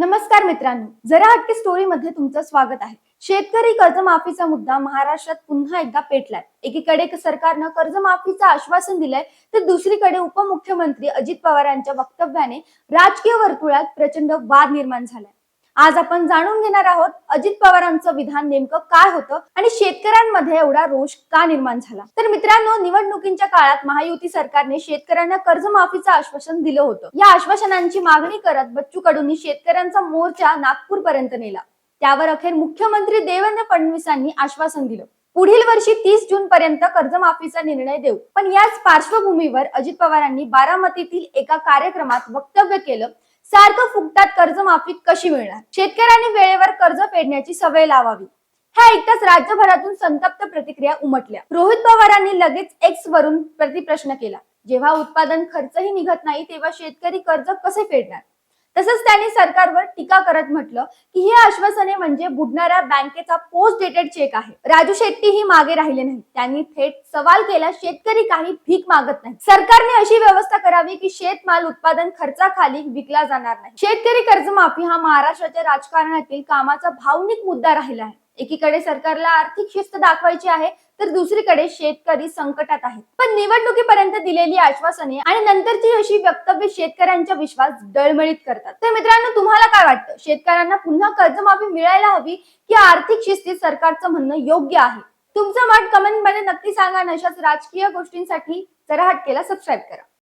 नमस्कार मित्रांनो जरा हटके स्टोरी मध्ये तुमचं स्वागत आहे. शेतकरी कर्जमाफीचा मुद्दा महाराष्ट्रात पुन्हा एकदा पेटलाय. एकीकडे सरकारनं कर्जमाफीचं आश्वासन दिलंय तर दुसरीकडे उपमुख्यमंत्री अजित पवार यांच्या वक्तव्याने राजकीय वर्तुळात प्रचंड वाद निर्माण झालाय. आज आपण जाणून घेणार आहोत अजित पवारांचं विधान नेमकं काय होतं आणि शेतकऱ्यांमध्ये एवढा रोष का निर्माण झाला? तर मित्रांनो निवडणुकीच्या काळात महायुती सरकारने शेतकऱ्यांना कर्जमाफीचं आश्वासन दिलं होतं. या आश्वासनांची मागणी करत बच्चू कडूंनी शेतकऱ्यांचा मोर्चा नागपूर पर्यंत नेला. त्यावर अखेर मुख्यमंत्री देवेंद्र फडणवीसांनी आश्वासन दिलं. पुढील वर्षी तीस जून पर्यंत कर्जमाफीचा निर्णय देऊ. पण याच पार्श्वभूमीवर अजित पवारांनी बारामतीतील एका कार्यक्रमात वक्तव्य केलं सारखं फुकटात कर्जमाफी कशी मिळणार? शेतकऱ्यांनी वेळेवर कर्ज फेडण्याची सवय लावावी. ह्या ऐकताच राज्यभरातून संतप्त प्रतिक्रिया उमटल्या. रोहित पवारांनी लगेच एक्स वरून प्रतिप्रश्न केला. जेव्हा उत्पादन खर्चही निघत नाही तेव्हा शेतकरी कर्ज कसे फेडणार? तसंच त्यांनी सरकारवर टीका करत म्हटलं की ही आश्वासने म्हणजे बुडणाऱ्या बँकेचा पोस्ट डेटेड चेक आहे. राजू शेट्टी ही मागे राहिले नाही त्यांनी थेट सवाल केला शेतकरी काही भीक मागत नाही सरकारने अशी व्यवस्था करावी की शेतमाल उत्पादन खर्चाखाली विकला जाणार नाही. शेतकरी कर्जमाफी हा महाराष्ट्राच्या राजकारणातील कामाचा भावनिक मुद्दा राहिला आहे. एकीकडे सरकारला आर्थिक शिस्त दाखवायची आहे तर दुसरीकडे शेतकरी संकटात आहेत. पण निवडणुकीपर्यंत दिलेली आश्वासने आणि नंतरची अशी वक्तव्य शेतकऱ्यांचा विश्वास डळमळीत करतात. तर मित्रांनो तुम्हाला काय वाटतं? शेतकऱ्यांना पुन्हा कर्जमाफी मिळायला हवी की आर्थिक शिस्तीत सरकारचं म्हणणं योग्य आहे? तुमचं मत कमेंटमध्ये नक्की सांगा अशाच राजकीय गोष्टींसाठी जरा हटकेला सबस्क्राईब करा.